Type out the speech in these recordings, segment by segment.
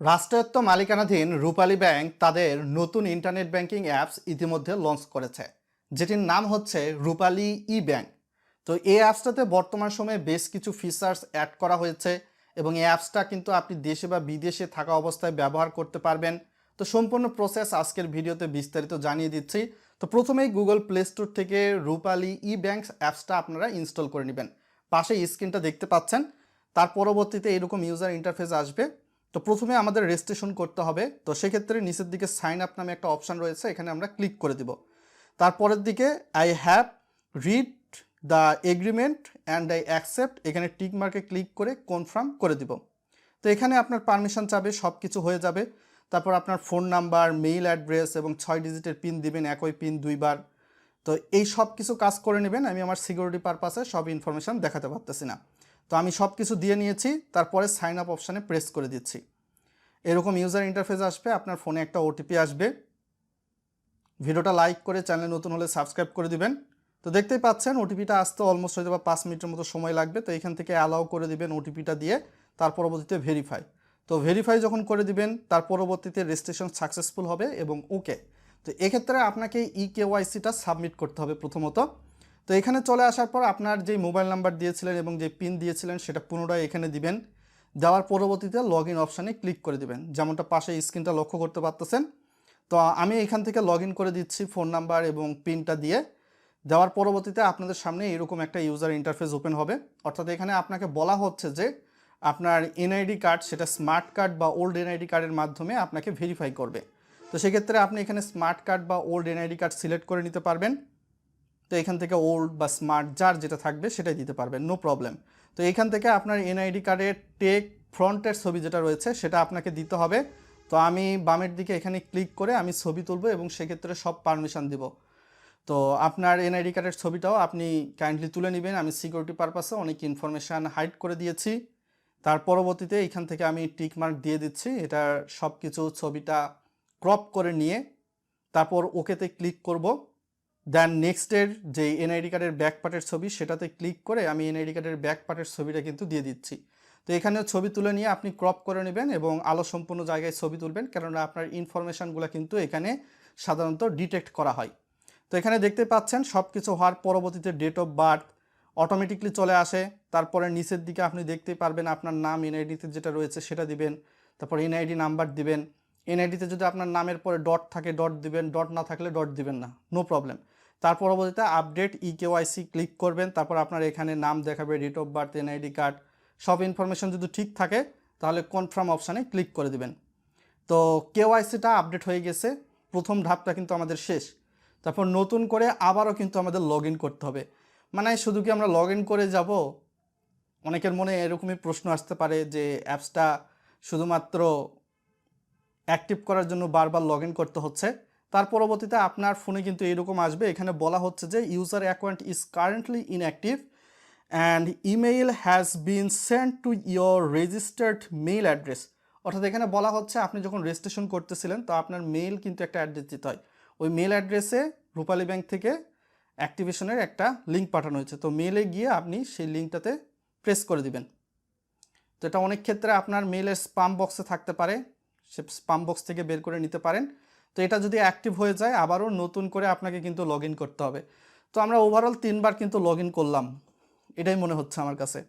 রাষ্ট্রায়ত্ত মালিকানাধীন রূপালী ব্যাংক তাদের নতুন ইন্টারনেট ব্যাংকিং অ্যাপস ইতিমধ্যে লঞ্চ করেছে, যেটির নাম হচ্ছে রূপালী ই ব্যাংক তো এই অ্যাপসটাতে বর্তমান সময়ে বেশ কিছু ফিচার্স অ্যাড করা হয়েছে এবং এই অ্যাপসটা কিন্তু আপনি দেশে বা বিদেশে থাকা অবস্থায় ব্যবহার করতে পারবেন। তো সম্পূর্ণ প্রসেস আজকের ভিডিওতে বিস্তারিত জানিয়ে দিচ্ছি। তো প্রথমেই গুগল প্লে স্টোর থেকে রূপালী ই ব্যাংক অ্যাপসটা আপনারা ইনস্টল করে নেবেন। পাশে স্ক্রিনটা দেখতে পাচ্ছেন। তার পরবর্তীতে এরকম ইউজার ইন্টারফেস আসবে। তো প্রথমে আমাদের রেজিস্ট্রেশন করতে হবে। তো সেক্ষেত্রে নিচের দিকে সাইন আপ নামে একটা অপশান রয়েছে, এখানে আমরা ক্লিক করে দিব। তারপরের দিকে I have read the agreement and I accept এখানে টিক মার্কে ক্লিক করে কনফার্ম করে দিব। তো এখানে আপনার পারমিশন চাবে সব কিছু হয়ে যাবে। তারপর আপনার ফোন নাম্বার মেইল অ্যাড্রেস এবং ছয় ডিজিটের পিন দিবেন, একই পিন দুইবার। তো এই সব কিছু কাজ করে নেবেন, আমি আমার সিকিউরিটি পারপাসে সব ইনফরমেশান দেখাতে পারতেছি না। তো আমি সব কিছু দিয়ে নিয়েছি, তারপরে সাইন আপ অপশানে প্রেস করে দিচ্ছি। এরকম ইউজার ইন্টারফেস আসবে, আপনার ফোনে একটা ওটিপি আসবে। ভিডিওটা লাইক করে চ্যানেল নতুন হলে সাবস্ক্রাইব করে দিবেন। তো দেখতেই পাচ্ছেন ওটিপিটা আসতে অলমোস্ট হয়তো বা পাঁচ মিনিটের মতো সময় লাগবে, তো এখান থেকে অ্যালাউ করে দিবেন ওটিপিটা দিয়ে, তার পরবর্তীতে ভেরিফাই তো ভেরিফাই যখন করে দিবেন, তার পরবর্তীতে রেজিস্ট্রেশন সাকসেসফুল হবে এবং ওকে তো এক্ষেত্রে আপনাকে ই কেওয়াইসিটা সাবমিট করতে হবে প্রথমত। তো এখানে চলে আসার পর আপনার যেই মোবাইল নাম্বার দিয়েছিলেন এবং যে পিন দিয়েছিলেন, সেটা পুনরায় এখানে দিবেন। দেওয়ার পরবর্তীতে লগ ইন অপশানে ক্লিক করে দিবেন। যেমনটা পাশে স্ক্রিনটা লক্ষ্য করতে পারতেছেন। তো আমি এখান থেকে লগ করে দিচ্ছি ফোন নাম্বার এবং পিনটা দিয়ে। দেওয়ার পরবর্তীতে আপনাদের সামনে এরকম একটা ইউজার ইন্টারফেস ওপেন হবে। অর্থাৎ এখানে আপনাকে বলা হচ্ছে যে আপনার এনআইডি কার্ড সেটা স্মার্ট কার্ড বা ওল্ড এনআইডি কার্ডের মাধ্যমে আপনাকে ভেরিফাই করবে। তো সেক্ষেত্রে আপনি এখানে স্মার্ট কার্ড বা ওল্ড এনআইডি কার্ড সিলেক্ট করে নিতে পারবেন। তো এখান থেকে ওল্ড বা স্মার্ট যার যেটা থাকবে সেটাই দিতে পারবেন নো প্রবলেম তো এখান থেকে আপনার এনআইডি কার্ডের টেক ফ্রন্টের ছবি যেটা রয়েছে সেটা আপনাকে দিতে হবে। তো আমি বামের দিকে এখানে ক্লিক করে আমি ছবি তুলবো এবং সেক্ষেত্রে সব পারমিশন দিব। তো আপনার এনআইডি কার্ডের ছবিটাও আপনি কাইন্ডলি তুলে নেবেন। আমি সিকিউরিটি পারপাসে অনেক ইনফরমেশান হাইড করে দিয়েছি। তার পরবর্তীতে এখান থেকে আমি টিক মার্ক দিয়ে দিচ্ছি। এটার সব কিছু ছবিটা ক্রপ করে নিয়ে তারপর ওকেতে ক্লিক করব। দেন নেক্সটের যে এনআইডি কার্ডের ব্যাক পার্টের ছবি, সেটাতে ক্লিক করে আমি এনআইডি কার্ডের ব্যাক পার্টের ছবিটা কিন্তু দিয়ে দিচ্ছি। তো এখানে ছবি তুলে নিয়ে আপনি ক্রপ করে নেবেন এবং আলো সম্পূর্ণ জায়গায় ছবি তুলবেন, কেননা আপনার ইনফরমেশানগুলো কিন্তু এখানে সাধারণত ডিটেক্ট করা হয়। তো এখানে দেখতে পাচ্ছেন সব কিছু হওয়ার পরবর্তীতে ডেট অফ বার্থ অটোমেটিকলি চলে আসে। তারপরে নিচের দিকে আপনি দেখতেই পারবেন আপনার নাম এনআইডিতে যেটা রয়েছে সেটা দিবেন, তারপর এনআইডি নাম্বার দিবেন। এনআইডিতে যদি আপনার নামের পরে ডট থাকে ডট দিবেন ডট না থাকলে ডট দিবেন না নো প্রবলেম তার পরবর্তীতে আপডেট ই কেওয়াইসি ক্লিক করবেন, তারপর আপনার এখানে নাম দেখাবে date of birth NID card সব ইনফরমেশন যদি ঠিক থাকে, তাহলে কনফার্ম অপশানে ক্লিক করে দিবেন। তো কেওয়াইসিটা আপডেট হয়ে গেছে, প্রথম ধাপটা কিন্তু আমাদের শেষ। তারপর নতুন করে আবারও কিন্তু আমাদের লগ করতে হবে। মানে শুধু কি আমরা লগ করে যাব? অনেকের মনে এরকমই প্রশ্ন আসতে পারে যে অ্যাপসটা শুধুমাত্র অ্যাক্টিভ করার জন্য বারবার লগ করতে হচ্ছে। তার পরবর্তীতে আপনার ফোনে কিন্তু এরকম আসবে। এখানে বলা হচ্ছে যে user account is currently inactive and email has been send to your registered mail address অর্থাৎ এখানে বলা হচ্ছে, আপনি যখন রেজিস্ট্রেশন করতেছিলেন, তো আপনার মেইল কিন্তু একটা অ্যাড্রেস দিতে হয়। ওই মেল অ্যাড্রেসে রূপালী ব্যাংক থেকে অ্যাক্টিভেশনের একটা লিঙ্ক পাঠানো হয়েছে। তো মেলে গিয়ে আপনি সেই লিঙ্কটাতে প্রেস করে দিবেন। তো এটা অনেক ক্ষেত্রে আপনার মেলের স্পাম বক্সে থাকতে পারে। সে স্পাম বক্স থেকে বের করে নিতে পারেন। তো এটা যদি অ্যাক্টিভ হয়ে যায়, আবারও নতুন করে আপনাকে কিন্তু লগ করতে হবে। তো আমরা ওভারঅল তিনবার কিন্তু লগ করলাম, এটাই মনে হচ্ছে আমার কাছে।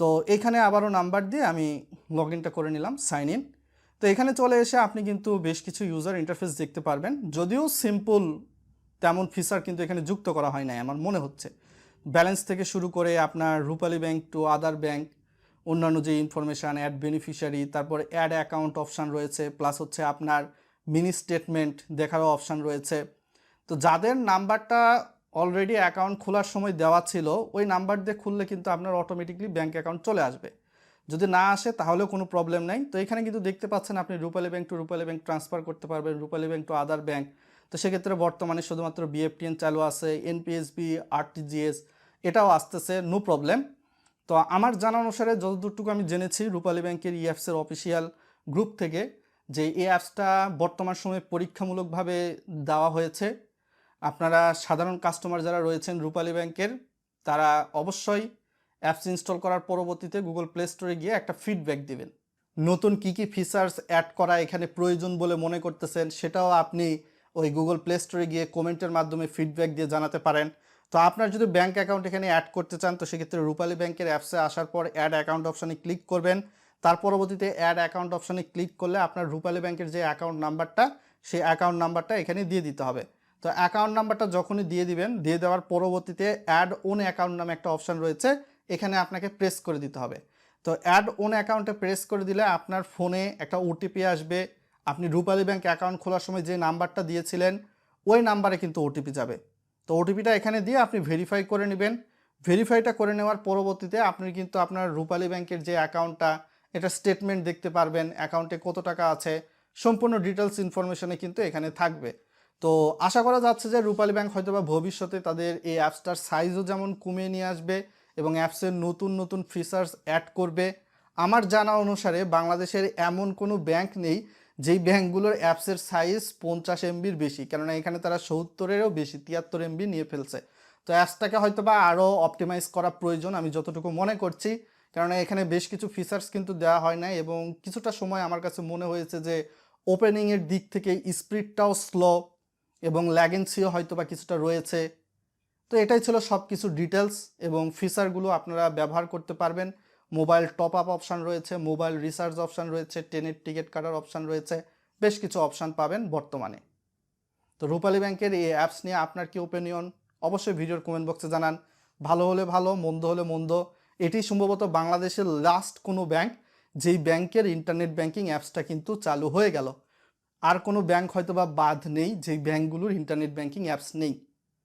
তো এখানে আবারও নাম্বার দিয়ে আমি লগ করে নিলাম সাইন ইন তো এখানে চলে এসে আপনি কিন্তু বেশ কিছু ইউজার ইন্টারফেস দেখতে পারবেন। যদিও সিম্পল তেমন ফিচার কিন্তু এখানে যুক্ত করা হয় নাই, আমার মনে হচ্ছে। ব্যালেন্স থেকে শুরু করে আপনার Rupali bank to other bank অন্যান্য যে ইনফরমেশান অ্যাড বেনিফিশিয়ারি তারপর অ্যাড অ্যাকাউন্ট অপশান রয়েছে প্লাস হচ্ছে আপনার মিনি স্টেটমেন্ট দেখারও অপশান রয়েছে। তো যাদের নাম্বারটা অলরেডি অ্যাকাউন্ট খোলার সময় দেওয়া ছিল, ওই নাম্বার দিয়ে খুললে কিন্তু আপনার অটোমেটিকলি ব্যাঙ্ক অ্যাকাউন্ট চলে আসবে। যদি না আসে, তাহলেও কোনো প্রবলেম নাই। তো এখানে কিন্তু দেখতে পাচ্ছেন আপনি Rupali bank to Rupali bank transfer করতে পারবেন Rupali bank to other bank তো সেক্ষেত্রে বর্তমানে শুধুমাত্র বিএফটিএন চালু আছে এনপিএসবি আরটিজিএস এটাও আসতেছে নো প্রবলেম তো আমার জানা অনুসারে যতদূরটুকু আমি জেনেছি রূপালী ব্যাংকের ইএফসের অফিসিয়াল গ্রুপ থেকে যে এই অ্যাপসটা বর্তমান সময়ে পরীক্ষামূলকভাবে দেওয়া হয়েছে। আপনারা সাধারণ কাস্টমার যারা রয়েছেন রূপালী ব্যাংকের, তারা অবশ্যই অ্যাপস ইনস্টল করার পরবর্তীতে গুগল প্লে স্টোরে গিয়ে একটা ফিডব্যাক দিবেন। নতুন কি কি ফিচার্স অ্যাড করা এখানে প্রয়োজন বলে মনে করতেছেন, সেটাও আপনি ওই গুগল প্লে স্টোরে গিয়ে কমেন্টের মাধ্যমে ফিডব্যাক দিয়ে জানাতে পারেন। তো আপনার যদি ব্যাংক অ্যাকাউন্ট এখানে অ্যাড করতে চান, তো সেক্ষেত্রে রূপালী ব্যাংকের অ্যাপসে আসার পর অ্যাড অ্যাকাউন্ট অপশানে ক্লিক করবেন। তার পরবর্তীতে অ্যাড অ্যাকাউন্ট অপশানে ক্লিক করলে আপনার রূপালী ব্যাংকের যে অ্যাকাউন্ট নাম্বারটা সেই অ্যাকাউন্ট নাম্বারটা এখানে দিয়ে দিতে হবে। তো অ্যাকাউন্ট নাম্বারটা যখনই দিয়ে দিবেন, দিয়ে দেওয়ার পরবর্তীতে অ্যাড ওন অ্যাকাউন্ট নামে একটা অপশান রয়েছে, এখানে আপনাকে প্রেস করে দিতে হবে। তো অ্যাড ওন অ্যাকাউন্টে প্রেস করে দিলে আপনার ফোনে একটা ওটিপি আসবে। আপনি রূপালী ব্যাংক অ্যাকাউন্ট খোলার সময় যে নাম্বারটা দিয়েছিলেন, ওই নাম্বারে কিন্তু ওটিপি যাবে। তো ওটিপিটা এখানে দিয়ে আপনি ভেরিফাই করে নেবেন। ভেরিফাইটা করে নেওয়ার পরবর্তীতে আপনি কিন্তু আপনার রূপালী ব্যাংকের যে অ্যাকাউন্টটা এটা স্টেটমেন্ট দেখতে পারবেন অ্যাকাউন্টে কত টাকা আছে, সম্পূর্ণ ডিটেলস ইনফরমেশনে কিন্তু এখানে থাকবে। তো আশা করা যাচ্ছে যে রূপালী ব্যাংক হয়তো বা ভবিষ্যতে তাদের এই অ্যাপসটার সাইজও যেমন কমিয়ে নিয়ে আসবে এবং অ্যাপসের নতুন নতুন ফিচার্স অ্যাড করবে। আমার জানা অনুসারে বাংলাদেশের এমন কোনো ব্যাংক নেই যেই ব্যাংকগুলোর অ্যাপসের সাইজ পঞ্চাশ এমবির বেশি, কেননা এখানে তারা সত্তরেরও বেশি, তিয়াত্তর এমবি নিয়ে ফেলছে। তো অ্যাপসটাকে হয়তো বা আরও অপটিমাইজ করা প্রয়োজন, আমি যতটুকু মনে করছি। কেননা এখানে বেশ কিছু ফিচার্স কিন্তু দেওয়া হয় না এবং কিছুটা সময় আমার কাছে মনে হয়েছে যে ওপেনিংয়ের দিক থেকে স্পিডটাও স্লো এবং ল্যাগেন্সিও হয়তো বা কিছুটা রয়েছে। তো এটাই ছিল সব কিছু ডিটেলস এবং ফিচারগুলো আপনারা ব্যবহার করতে পারবেন। মোবাইল টপ আপ অপশান রয়েছে মোবাইল রিচার্জ অপশান রয়েছে ট্রেনের টিকিট কাটার অপশান রয়েছে, বেশ কিছু অপশান পাবেন বর্তমানে। তো রূপালী ব্যাংকের এই অ্যাপস নিয়ে আপনার কি ওপিনিয়ন অবশ্যই ভিডিওর কমেন্ট বক্সে জানান। ভালো হলে ভালো, মন্দ হলে মন্দ। এটি সম্ভবত বাংলাদেশের লাস্ট কোনো ব্যাংক যেই ব্যাংকের ইন্টারনেট ব্যাংকিং অ্যাপসটা কিন্তু চালু হয়ে গেল। আর কোনো ব্যাংক হয়তো বা বাদ নেই, যেই ব্যাংকগুলোর ইন্টারনেট ব্যাংকিং অ্যাপস নেই।